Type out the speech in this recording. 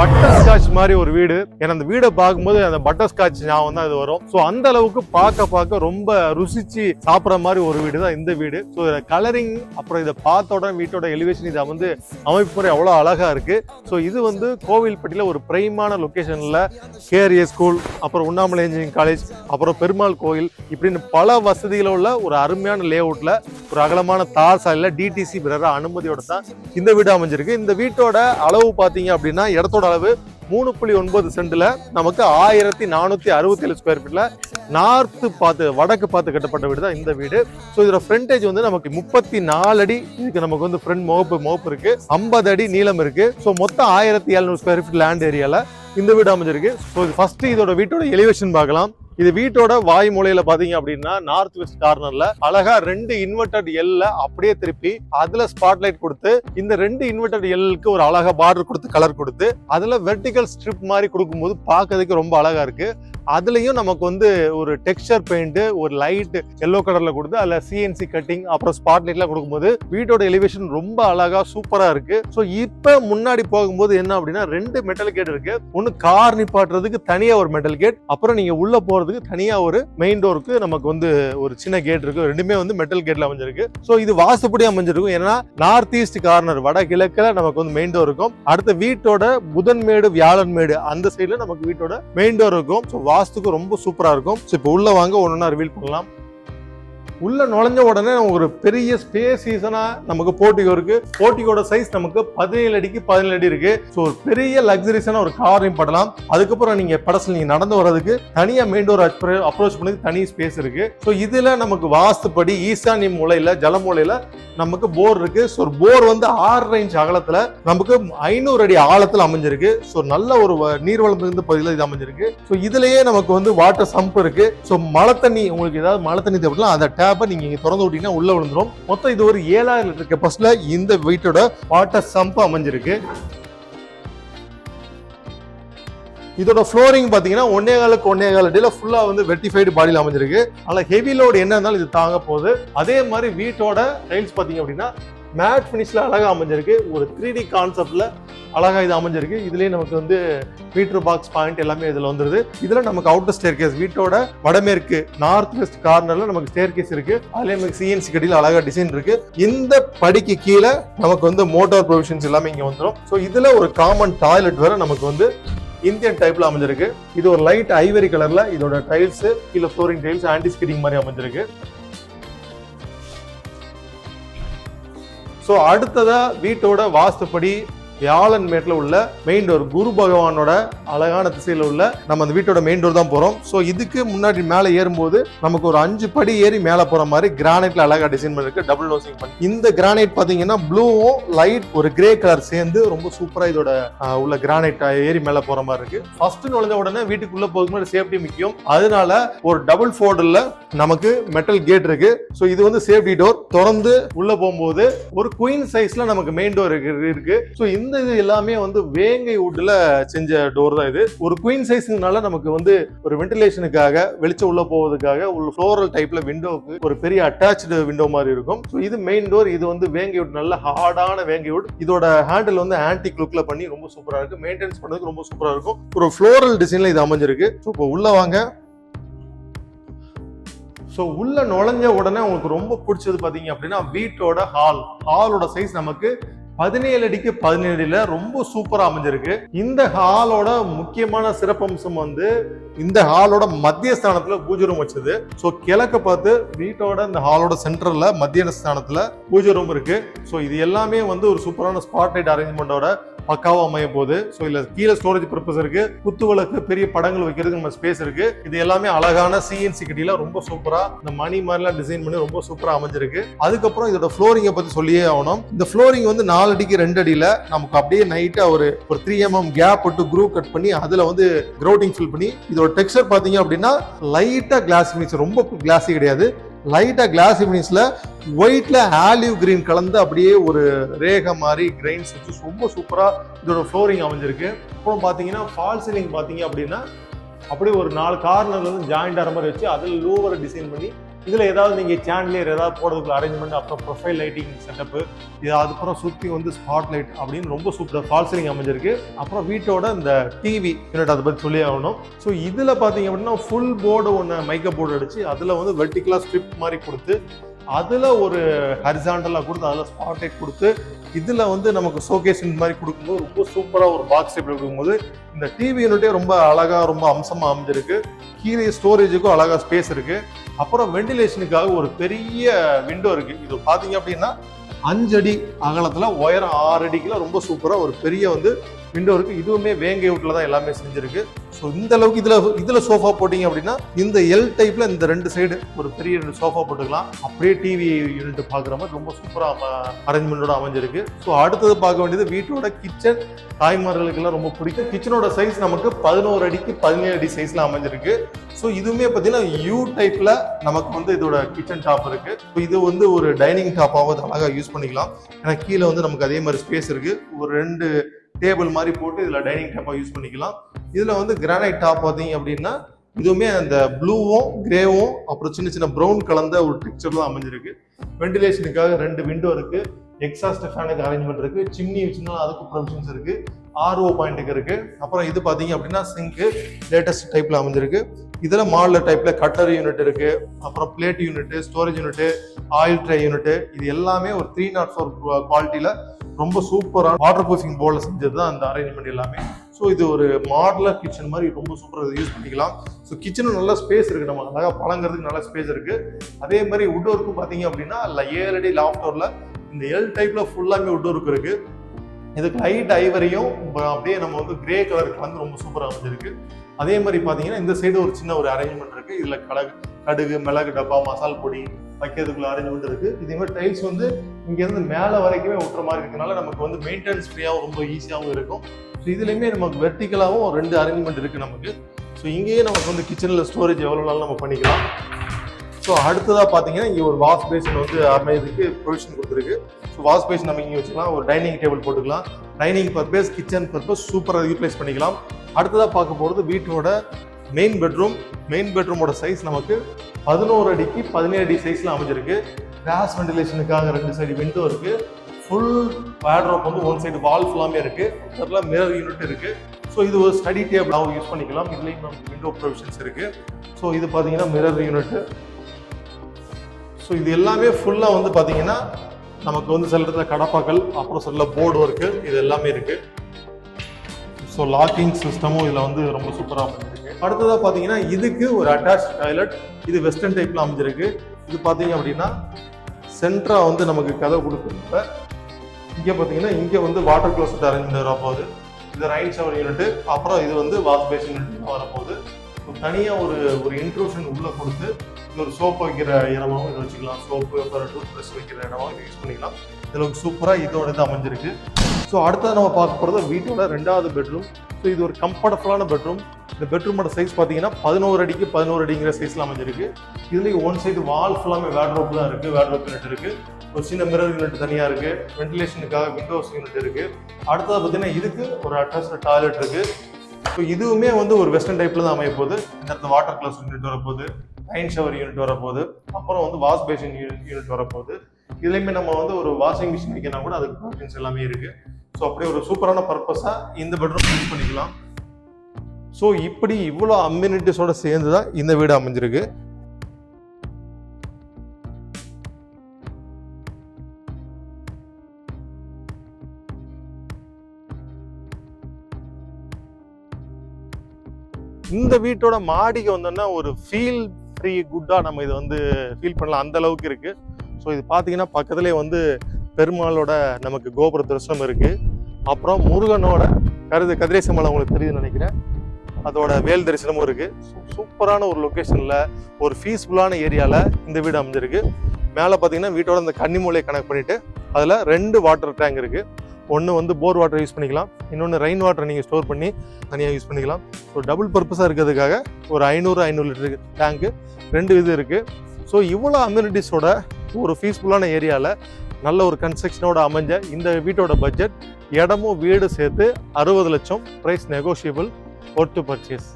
Butter butterscotch மாதிரி ஒரு வீடு. ஏன்னா அந்த வீடை பார்க்கும்போது அந்த பட்டர்ஸ்காட்ச் ஞாபகம் தான் இது வரும். ஸோ அந்த அளவுக்கு பார்க்க பார்க்க ரொம்ப ருசிச்சு சாப்பிட்ற மாதிரி ஒரு வீடு தான் இந்த வீடு. ஸோ கலரிங் அப்புறம் இதை பார்த்த உடனே வீட்டோட எலிவேஷன் இதை வந்து அமைப்பு முறை அவ்வளோ அழகாக இருக்கு. ஸோ இது வந்து கோவில்பட்டியில் ஒரு பிரைமான லொக்கேஷனில் கேஆர்ஏ ஸ்கூல் அப்புறம் உண்ணாமலை இன்ஜினியரிங் காலேஜ் அப்புறம் பெருமாள் கோயில் இப்படின்னு பல வசதிகள் உள்ள ஒரு அருமையான லே ஒரு அகலமான தார் சாலையில் டிடிசி பிறர அனுமதியோட தான் இந்த வீடு அமைஞ்சிருக்கு. இந்த வீட்டோட அளவு பார்த்தீங்க அப்படின்னா இடத்தோட அளவு மூணு புள்ளி ஒன்பது சென்டில் நமக்கு ஆயிரத்தி நானூற்றி அறுபத்தேழு ஸ்கொயர் ஃபீட்டில் நார்த்து பார்த்து வடக்கு பார்த்து கட்டப்பட்ட வீடு தான் இந்த வீடு. ஸோ இதோட ஃப்ரண்டேஜ் வந்து நமக்கு முப்பத்தி நாலு அடி. இதுக்கு நமக்கு வந்து ஃப்ரண்ட் முகப்பு முகப்பு இருக்குது ஐம்பது அடி நீளம் இருக்குது ஸோ மொத்தம் ஆயிரத்தி எழுநூறு ஸ்கொயர் ஃபீட் லேண்ட் ஏரியாவில் இந்த வீடு அமைஞ்சிருக்கு. ஸோ இது ஃபஸ்ட்டு இதோட வீட்டோட எலிவேஷன் பார்க்கலாம். இது வீட்டோட வாய் மூலையில பாத்தீங்க அப்படின்னா நார்த் வெஸ்ட் கார்னர்ல அழகா ரெண்டு இன்வெர்டட் எல்ல அப்படியே திருப்பி அதுல ஸ்பாட்லைட் கொடுத்து இந்த ரெண்டு இன்வெர்டட் எல்லுக்கு ஒரு அழகா பார்டர் கொடுத்து கலர் கொடுத்து அதுல வெர்டிகல் ஸ்ட்ரிப் மாதிரி கொடுக்கும்போது பாக்குறதுக்கு ரொம்ப அழகா இருக்கு. அதுலேயும் நமக்கு வந்து ஒரு டெக்ஸ்சர் பெயிண்ட்டு ஒரு லைட் எல்லோ கலரில் கொடுத்து அதில் சிஎன்சி கட்டிங் அப்புறம் ஸ்பாட் லைட்லாம் கொடுக்கும்போது வீட்டோட எலிவேஷன் ரொம்ப அழகாக சூப்பராக இருக்குது ஸோ இப்போ முன்னாடி போகும்போது என்ன அப்படின்னா ரெண்டு மெட்டல் கேட் இருக்குது ஒன்று கார் நிப்பாட்டுறதுக்கு தனியாக ஒரு மெட்டல் கேட் அப்புறம் நீங்கள் உள்ளே போகிறதுக்கு தனியாக ஒரு மெயின் டோருக்கு நமக்கு வந்து ஒரு சின்ன கேட் இருக்குது ரெண்டுமே வந்து மெட்டல் கேட்டில் அமைஞ்சிருக்கு. ஸோ இது வாசப்படி அமைஞ்சிருக்கும். ஏன்னா நார்த் ஈஸ்ட் கார்னர் வடகிழக்கில் நமக்கு வந்து மெயின் டோர் இருக்கும். அடுத்த வீட்டோட புதன்மேடு வியாழன்மேடு அந்த சைடில் நமக்கு வீட்டோட மெயின் டோர் இருக்கும். ஸோ வாஸ்துக்கு ரொம்ப சூப்பரா இருக்கும். ஸோ இப்போ உள்ள வாங்க ஒன்னொன்னா ரிவீல் பண்ணலாம். உள்ள நுழைஞ்ச உடனே ஒரு பெரிய ஸ்பேஸ் சீசனா நமக்கு போட்டிகோ இருக்கு. போட்டிகோட சைஸ் நமக்கு பதினேழு அடிக்கு பதினேழு அடி இருக்கு. ஸோ ஒரு பெரிய லக்ஸரிஸான ஒரு காரையும் படலாம். அதுக்கப்புறம் நீங்க படத்துல நீங்க நடந்து வர்றதுக்கு தனியா மெயின் டோர் அப்ரோச் பண்ணி தனி ஸ்பேஸ் இருக்கு. ஸோ இதுல நமக்கு வாஸ்துப்படி ஈசானிய மூலையில ஜல மூலையில நமக்கு போர் இருக்கு. ஸோ போர் வந்து ஆறு இன்ச் அகலத்துல நமக்கு ஐநூறு அடி ஆழத்தில் அமைஞ்சிருக்கு. ஸோ நல்ல ஒரு வ- நீர்வளம் மிகுந்த பகுதியில் இது அமைஞ்சிருக்கு. ஸோ இதுலயே நமக்கு வந்து வாட்டர் சம்ப் இருக்கு. ஸோ மழை தண்ணி உங்களுக்கு ஏதாவது மழை தண்ணி தேவைப்படலாம் அந்த டேப்பை நீங்க இங்க திறந்து விட்டீங்கன்னா உள்ள விழுந்துரும். மொத்தம் இது ஒரு ஏழாயிரம் லிட்டர் கெப்பாசிட்டில இந்த வீட்டோட வாட்டர் சம்ப் அமைஞ்சிருக்கு. இதோட ஃப்ளோரிங் பார்த்தீங்கன்னா ஒன்னே காலுக்கு ஒன்னே கால அடியில் ஃபுல்லா வந்து வெட்டிஃபைடு பாடியில் அமைஞ்சிருக்கு. ஆனால் ஹெவி லோடு என்ன இருந்தாலும் இது தாங்க போகுது. அதே மாதிரி வீட்டோட டைல்ஸ் பார்த்தீங்க அப்படின்னா மேட் ஃபினிஷ்ல அழகா அமைஞ்சிருக்கு. ஒரு த்ரீ டி கான்செப்ட்ல அழகா இது அமைஞ்சிருக்கு. இதுலேயே நமக்கு வந்து மீட்டர் பாக்ஸ் பாயிண்ட் எல்லாமே இதில் வந்துருது. இதில் நமக்கு அவுட்டர் ஸ்டேர் கேஸ் வீட்டோட வடமேற்கு நார்த் வெஸ்ட் கார்னரில் நமக்கு ஸ்டேர் கேஸ் இருக்கு. அதுலேயே நமக்கு சிஎன்சி கட்டியில் அழகாக டிசைன் இருக்கு. இந்த படிக்கு கீழே நமக்கு வந்து மோட்டார் ப்ரொவிஷன்ஸ் எல்லாமே இங்கே வந்துடும் ஸோ இதில் ஒரு காமன் டாய்லெட் வேற நமக்கு வந்து இந்தியன் டைப்ல அமைஞ்சிருக்கு. இது ஒரு லைட் ஐவரி கலர்ல இதோட டைல்ஸ் கீழே ஃப்ளோரிங் டைல்ஸ் ஆன்டி ஸ்கிட்டிங் மாதிரி அமைஞ்சிருக்கு. ஸோ அடுத்ததா வீட்டோட வாஸ்துப்படி வியாழன் மேட்டில் உள்ள மெயின் டோர் குரு பகவானோட அழகான திசையில் உள்ள நம்ம அந்த வீட்டோட மெயின் டோர் தான் போகிறோம் ஸோ இதுக்கு முன்னாடி மேலே ஏறும்போது நமக்கு ஒரு அஞ்சு படி ஏறி மேலே போகிற மாதிரி கிரானைட்ல அழகா டிசைன் பண்ணிருக்கு டபுள் நோசிங் பண்ணி. இந்த கிரானைட் பார்த்தீங்கன்னா ப்ளூவும் லைட் ஒரு கிரே கலர் சேர்ந்து ரொம்ப சூப்பராக இதோட உள்ள கிரானைட் ஏறி மேலே போகிற மாதிரி இருக்கு. ஃபர்ஸ்ட் நுழைஞ்ச உடனே வீட்டுக்குள்ளே போகுது மாதிரி சேஃப்டி முக்கியம். அதனால ஒரு டபுள் ஃபோர்டில் நமக்கு மெட்டல் கேட் இருக்கு. ஸோ இது வந்து சேஃப்டி டோர் திறந்து உள்ள போகும்போது ஒரு குயின் சைஸ்ல நமக்கு மெயின் டோர் இருக்கு ஸோ இந்த இது எல்லாமே வந்து வேங்கை வுட்ல செஞ்ச டோர் தான் இது. ஒரு குயின் சைஸ்னால நமக்கு வந்து ஒரு வென்டிலேஷனுக்காக வெளிச்சம் உள்ள போவதுக்காக ஒரு ஃப்ளோரல் டைப்ல விண்டோவுக்கு ஒரு பெரிய அட்டாச்சு விண்டோ மாதிரி இருக்கும். ஸோ இது மெயின் டோர் இது வந்து வேங்கை வுட் நல்ல ஹார்டான வேங்கை வுட் இதோட ஹேண்டில் வந்து ஆன்டி லுக்ல பண்ணி ரொம்ப சூப்பரா இருக்கு. மெயின்டைன்ஸ் பண்ணதுக்கு ரொம்ப சூப்பரா இருக்கும். ஒரு ஃப்ளோரல் டிசைன்ல இது அமைஞ்சிருக்கு. ஸோ இப்போ உள்ள வாங்க. ஸோ உள்ள நுழைஞ்ச உடனே உங்களுக்கு ரொம்ப பிடிச்சது பார்த்தீங்க அப்படின்னா வீட்டோட ஹால் ஹாலோட சைஸ் நமக்கு பதினேழு அடிக்கு பதினேழு ரொம்ப சூப்பரா அமைஞ்சிருக்கு. இந்த ஹாலோட முக்கியமான சிறப்பம்சம் வந்து இந்த ஹாலோட மத்திய ஸ்தானத்துல பூஜை ரூம் வச்சது. ஸோ கிழக்க பார்த்து வீட்டோட இந்த ஹாலோட சென்டர்ல மத்திய ஸ்தானத்துல பூஜை ரூம் இருக்கு. ஸோ இது எல்லாமே வந்து ஒரு சூப்பரான ஸ்பாட் லைட் அரேஞ்ச்மெண்டோட பக்காவாக அமைய போது ஸோ இல்லை கீழே ஸ்டோரேஜ் பர்பஸ் இருக்கு குத்து விளக்கு பெரிய படங்கள் வைக்கிறதுக்கு நம்ம ஸ்பேஸ் இருக்கு. இது எல்லாமே அழகான சிஎன்சி கட்டியில ரொம்ப சூப்பரா இந்த மணி மாதிரிலாம் டிசைன் பண்ணி ரொம்ப சூப்பரா அமைஞ்சிருக்கு. அதுக்கப்புறம் இதோட ஃப்ளோரிங்கை பத்தி சொல்லியே ஆகணும். இந்த ஃப்ளோரிங் வந்து நாலு அடிக்கு ரெண்டு அடியில நமக்கு அப்படியே நைட்டா ஒரு ஒரு த்ரீ எம்எம் கேப் விட்டு குரூ கட் பண்ணி அதுல வந்து கிரௌட்டிங் ஃபில் பண்ணி இதோட டெக்ஸ்டர் பாத்தீங்க அப்படின்னா லைட்டா கிளாஸ் மிக்ஸ் ரொம்ப கிளாஸி கிடையாது. லைட்டா கிளாஸ் ஃபினிஷ்ல ஒயிட்டில் ஆலிவ் கிரீன் கலந்து அப்படியே ஒரு ரேகை மாதிரி கிரைன்ஸ் வச்சு ரொம்ப சூப்பராக இதோட ஃப்ளோரிங் அமைஞ்சிருக்கு. அப்புறம் பார்த்தீங்கன்னா ஃபால் சீலிங் பார்த்தீங்க அப்படின்னா அப்படியே ஒரு நாலு கார்னர்ல இருந்து ஜாயிண்ட் ஆகிற மாதிரி வச்சு அதில் லூவரை டிசைன் பண்ணி இதில் ஏதாவது நீங்கள் சேனலியர் ஏதாவது போடுறதுக்கு அரேஞ்ச்மெண்ட் அப்புறம் ப்ரொஃபைல் லைட்டிங் செட்டப்பு இது அதுக்கப்புறம் சுற்றி வந்து ஸ்பாட் லைட் அப்படின்னு ரொம்ப சூப்பராக ஃபால் சீலிங் அமைஞ்சிருக்கு. அப்புறம் வீட்டோட இந்த டிவி யூனிட் அதை பற்றி சொல்லி ஆகணும். ஸோ இதில் பார்த்தீங்க அப்படின்னா ஃபுல் போர்டு ஒன்று மைக்க போர்டு அடிச்சு அதில் வந்து வெர்டிகலாக ஸ்ட்ரிப் மாதிரி கொடுத்து அதில் ஒரு ஹரிசாண்டலாக கொடுத்து அதில் ஸ்பாட் லைட் கொடுத்து இதில் வந்து நமக்கு ஷோகேஸ் இந்த மாதிரி கொடுக்கும்போது ரொம்ப சூப்பராக ஒரு பாக்ஸ் டைப் கொடுக்கும்போது இந்த டிவி யூனிட்டே ரொம்ப அழகாக ரொம்ப அம்சமாக அமைஞ்சிருக்கு. கீழே ஸ்டோரேஜுக்கும் அழகாக ஸ்பேஸ் இருக்குது அப்புறம் வெண்டிலேஷனுக்காக ஒரு பெரிய விண்டோ இருக்குது இது பார்த்தீங்க அப்படின்னா அஞ்சடி அகலத்தில் ஒயரம் உயரம் ஆறு அடிக்குல ரொம்ப சூப்பராக ஒரு பெரிய வந்து விண்டோ இருக்கு இதுவுமே வேங்கை வீட்டில் தான் எல்லாமே செஞ்சிருக்கு. ஸோ இந்த அளவுக்கு இதில் இதில் சோஃபா போட்டிங்க அப்படின்னா இந்த எல் டைப்பில் இந்த ரெண்டு சைடு ஒரு பெரிய ரெண்டு சோஃபா போட்டுக்கலாம். அப்படியே டிவி யூனிட் பார்க்குற மாதிரி ரொம்ப சூப்பராக அரேஞ்ச்மெண்ட்டோட அமைஞ்சிருக்கு. ஸோ அடுத்தது பார்க்க வேண்டியது வீட்டோட கிச்சன் தாய்மார்களுக்கெல்லாம் ரொம்ப பிடிக்கும். கிச்சனோட சைஸ் நமக்கு பதினோரு அடிக்கு பதினேழு அடி சைஸில் அமைஞ்சிருக்கு. ஸோ இதுவுமே பார்த்தீங்கன்னா யூ டைப்பில் நமக்கு வந்து இதோட கிச்சன் டாப் இருக்கு. ஸோ இது வந்து ஒரு டைனிங் டாப்பாகவும் அழகாக யூஸ் பண்ணிக்கலாம். ஏன்னா கீழே வந்து நமக்கு அதே மாதிரி ஸ்பேஸ் இருக்குது ஒரு ரெண்டு டேபிள் மாதிரி போட்டு இதில் டைனிங் டேப்பாக யூஸ் பண்ணிக்கலாம். இதில் வந்து கிரானைட் டாப் பார்த்தீங்க அப்படின்னா இதுவுமே அந்த ப்ளூவும் கிரேவும் அப்புறம் சின்ன சின்ன ப்ரௌன் கலந்த ஒரு டெக்ஸ்சர் தான் அமைஞ்சிருக்கு. வெண்டிலேஷனுக்காக ரெண்டு விண்டோ இருக்குது எக்ஸாஸ்ட் ஃபேனுக்கு அரேஞ்ச்மெண்ட் இருக்குது சிம்னி வச்சுன்னா அதுக்கு ப்ரொவிஷன்ஸ் இருக்குது ஆர்ஓ பாயிண்ட்டுக்கு இருக்குது அப்புறம் இது பார்த்தீங்க அப்படின்னா சிங்க்கு லேட்டஸ்ட் டைப்பில் அமைஞ்சிருக்கு. இதில் மாடலர் டைப்பில் கட்டர் யூனிட் இருக்குது அப்புறம் plate unit storage unit oil dry unit இது எல்லாமே ஒரு த்ரீ நாட் ஃபோர் குவாலிட்டியில் ரொம்ப சூப்பரான வாட்டர் ப்ரூஃபிங் போர்டில் செஞ்சது தான் அந்த அரேஞ்ச்மெண்ட் எல்லாமே. ஸோ இது ஒரு மாடலர் கிச்சன் மாதிரி ரொம்ப சூப்பராக யூஸ் பண்ணிக்கலாம். ஸோ கிச்சனும் நல்ல ஸ்பேஸ் இருக்கு. நம்ம அழகாக பழங்கிறதுக்கு நல்ல ஸ்பேஸ் இருக்கு. அதே மாதிரி உட் ஒர்க்கும் பார்த்தீங்க அப்படின்னா ஏழு அடி லாஃப்டோரில் இந்த எல் டைப்பில் ஃபுல்லாமே உட் ஒர்க் இருக்கு. இதுக்கு லைட் ஐவரையும் அப்படியே நம்ம வந்து கிரே கலர் கலந்து ரொம்ப சூப்பராக அமைஞ்சிருக்கு. அதே மாதிரி பார்த்தீங்கன்னா இந்த சைடு ஒரு சின்ன ஒரு அரேஞ்ச்மெண்ட் இருக்கு. இதில் கடகு கடுகு மிளகு டப்பா மசால் பொடி வைக்கிறதுக்குள்ள அரேஞ்ச்மெண்ட் இருக்கு. இதே மாதிரி டைல்ஸ் வந்து இங்கேருந்து மேலே வரைக்குமே ஒட்டுற மாதிரி இருக்கனால நமக்கு வந்து மெயின்டெனன்ஸ் ஃப்ரீயாகவும் ரொம்ப ஈஸியாகவும் இருக்கும். ஸோ இதுலையுமே நமக்கு வெர்டிக்கலாகவும் ரெண்டு அரேஞ்ச்மெண்ட் இருக்கு நமக்கு. ஸோ இங்கேயே நமக்கு வந்து கிச்சனில் ஸ்டோரேஜ் எவ்வளோ நாளும் நம்ம பண்ணிக்கலாம். ஸோ அடுத்ததாக பார்த்தீங்கன்னா இங்கே ஒரு வாஷ் பேஷன் வந்து அமையதுக்கு ப்ரொவிஷன் கொடுத்துருக்கு. ஸோ வாஷ் பேஷன் நம்ம இங்கே வச்சுக்கலாம். ஒரு டைனிங் டேபிள் போட்டுக்கலாம். டைனிங் பர்பஸ் கிச்சன் பர்பஸ் சூப்பராக யூட்டிலைஸ் பண்ணிக்கலாம். அடுத்ததாக பார்க்க போகிறது வீட்டோட மெயின் பெட்ரூம் மெயின் பெட்ரூமோட சைஸ் நமக்கு பதினோரு அடிக்கு பதினேழு அடி சைஸில் அமைஞ்சிருக்கு. கிராஸ் வெண்டிலேஷனுக்காக ரெண்டு சைடு விண்டோ இருக்குது ஃபுல் பேட்ரோப் வந்து ஒன் சைடு வால் ஃபுல்லாமே இருக்குது அதில் மிரர் யூனிட் இருக்குது ஸோ இது ஒரு ஸ்டடி டேபிளாகவும் யூஸ் பண்ணிக்கலாம். இதுலேயும் நமக்கு விண்டோ ப்ரொவிஷன்ஸ் இருக்குது ஸோ இது பார்த்தீங்கன்னா மிரர் யூனிட் ஸோ இது எல்லாமே ஃபுல்லாக வந்து பார்த்தீங்கன்னா நமக்கு வந்து சில இடத்துல கடப்பாக்கள் அப்புறம் சில போர்டு ஒர்க்கு இது எல்லாமே இருக்குது ஸோ லாக்கிங் சிஸ்டமும் இதில் வந்து ரொம்ப சூப்பராக இருக்குது அடுத்ததாக பார்த்தீங்கன்னா இதுக்கு ஒரு அட்டாச் டாய்லெட் இது வெஸ்டர்ன் டைப்பில் அமைஞ்சிருக்கு. இது பார்த்தீங்க அப்படின்னா சென்ட்ராக வந்து நமக்கு கதவு கொடுக்குறப்ப இங்கே பார்த்தீங்கன்னா இங்கே வந்து வாட்டர் க்ளோசட் அரேஞ்ச் வரப்போகுது இது ரைன் ஷவர் யூனிட் அப்புறம் இது வந்து வாஷ் பேஷன் யூனிட் வரப்போகுது தனியாக ஒரு ஒரு இன்ட்ரூஷன் உள்ளே கொடுத்து இன்னொரு ஒரு சோப் வைக்கிற இடமாவும் இதை வச்சுக்கலாம். சோப்பு அப்புறம் டூத் ப்ரஷ் வைக்கிற இடமாவும் யூஸ் பண்ணிக்கலாம். இதில் சூப்பராக இதோட இது அமைஞ்சிருக்கு. ஸோ அடுத்தது நம்ம பார்க்க போகிறது வீட்டோட ரெண்டாவது பெட்ரூம் ஸோ இது ஒரு கம்ஃபர்டபுளான பெட்ரூம் இந்த பெட்ரூமோட சைஸ் பார்த்தீங்கன்னா பதினோரு அடிக்கு பதினோரு அடிங்கிற சைஸில் அமைஞ்சிருக்கு. இதுலேயும் ஒன் சைடு வால் ஃபுல்லாமே வேட்ரோப் தான் இருக்குது வேட்ரோப் யூனிட் இருக்குது ஒரு சின்ன மிரர் யூனிட் தனியாக இருக்குது வென்டிலேஷனுக்காக விண்டோஸ் யூனிட் இருக்குது அடுத்தது பார்த்தீங்கன்னா இதுக்கு ஒரு அட்டாச் டாய்லெட் இருக்குது ஸோ இதுவுமே வந்து ஒரு வெஸ்டர்ன் டைப்பில் தான் அமைய போகுது. இந்த இடத்துல வாட்டர் கிளாஸ் யூனிட் வரப்போகுது. ரைன் ஷவர் யூனிட் வரப்போகுது. அப்புறம் வந்து வாஷ் பேஷன் யூனிட் வரப்போகுது. இதுலையுமே நம்ம வந்து ஒரு வாஷிங் மிஷின் வைக்கணும் கூட அதுக்கு ப்ராப்ளம்ஸ் எல்லாமே இருக்குது ஸோ அப்படி ஒரு சூப்பரான பர்பஸாக இந்த பெட்ரூம் யூஸ் பண்ணிக்கலாம். ஸோ இப்படி இவ்வளோ அம்யூனிட்டிஸோட சேர்ந்து தான் இந்த வீடு அமைஞ்சிருக்கு. இந்த வீட்டோட மாடிக்கு வந்தோம்னா ஒரு ஃபீல் ஃப்ரீ குட்டாக நம்ம இதை வந்து ஃபீல் பண்ணலாம். அந்த அளவுக்கு இருக்குது ஸோ இது பார்த்தீங்கன்னா பக்கத்துலேயே வந்து பெருமாளோட நமக்கு கோபுர தரிசனம் இருக்குது அப்புறம் முருகனோட கருது கதிரேச மலை உங்களுக்கு தெரியுதுன்னு நினைக்கிறேன். அதோட வேல் தரிசனமும் இருக்குது சூ- சூப்பரான ஒரு லொக்கேஷனில் ஒரு பீஸ்ஃபுல்லான ஏரியாவில் இந்த வீடு அமைஞ்சிருக்கு. மேலே பார்த்தீங்கன்னா வீட்டோட இந்த கன்னிமூலையை கனெக்ட் பண்ணிவிட்டு அதில் ரெண்டு வாட்டர் டேங்க் இருக்குது ஒன்று வந்து போர் வாட்டர் யூஸ் பண்ணிக்கலாம். இன்னொன்று ரெயின் வாட்டர் நீங்கள் ஸ்டோர் பண்ணி தனியாக யூஸ் பண்ணிக்கலாம். ஒரு டபுள் பர்பஸாக இருக்கிறதுக்காக ஒரு ஐநூறு ஐநூறு லிட்டரு டேங்க்கு ரெண்டு இது இருக்குது ஸோ இவ்வளோ அம்யூனிட்டிஸோட ஒரு பீஸ்ஃபுல்லான ஏரியாவில் நல்ல ஒரு கன்ஸ்ட்ரக்ஷனோட அமைஞ்ச இந்த வீட்டோட பட்ஜெட் இடமும் வீடு சேர்த்து அறுபது லட்சம் ப்ரைஸ் நெகோஷியபிள் ஒர்த்து பர்ச்சேஸ்